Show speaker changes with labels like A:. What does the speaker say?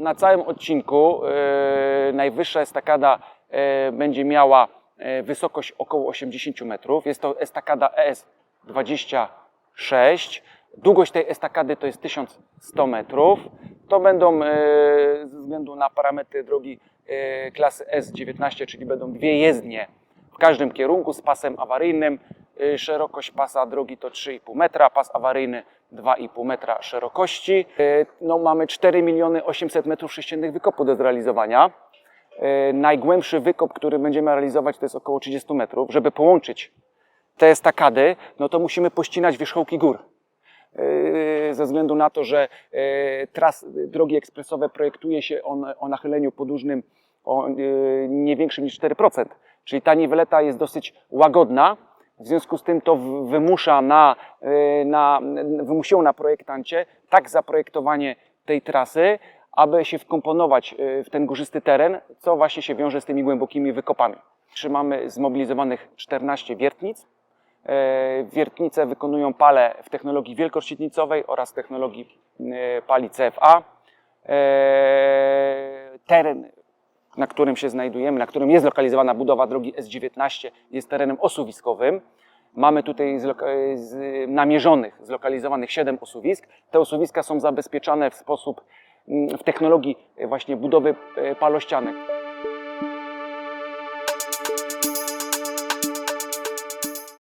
A: na całym odcinku e, najwyższa estakada e, będzie miała e, wysokość około 80 metrów. Jest to estakada ES26. Długość tej estakady to jest 1100 metrów. To będą ze względu na parametry drogi klasy S19, czyli będą dwie jezdnie w każdym kierunku z pasem awaryjnym. Y, Szerokość pasa drogi to 3,5 metra, pas awaryjny 2,5 metra szerokości. Y, No, mamy 4 miliony 800 metrów sześciennych wykopu do zrealizowania. Y, Najgłębszy wykop, który będziemy realizować, to jest około 30 metrów. Żeby połączyć te estakady, no to musimy pościnać wierzchołki gór. Ze względu na to, że tras, drogi ekspresowe projektuje się o, o nachyleniu podłużnym o nie większym niż 4%. Czyli ta niweleta jest dosyć łagodna. W związku z tym to wymusza na, yy, na, wymusiło na projektancie tak zaprojektowanie tej trasy, aby się wkomponować yy, w ten górzysty teren, co właśnie się wiąże z tymi głębokimi wykopami. Trzymamy zmobilizowanych 14 wiertnic. E, Wiertnice wykonują pale w technologii wielkoszczytnicowej oraz technologii pali CFA. Teren, na którym się znajdujemy, na którym jest zlokalizowana budowa drogi S19, jest terenem osuwiskowym. Mamy tutaj zloka- z- namierzonych, zlokalizowanych 7 osuwisk. Te osuwiska są zabezpieczane w sposób, mm, w technologii właśnie budowy e, palościanek.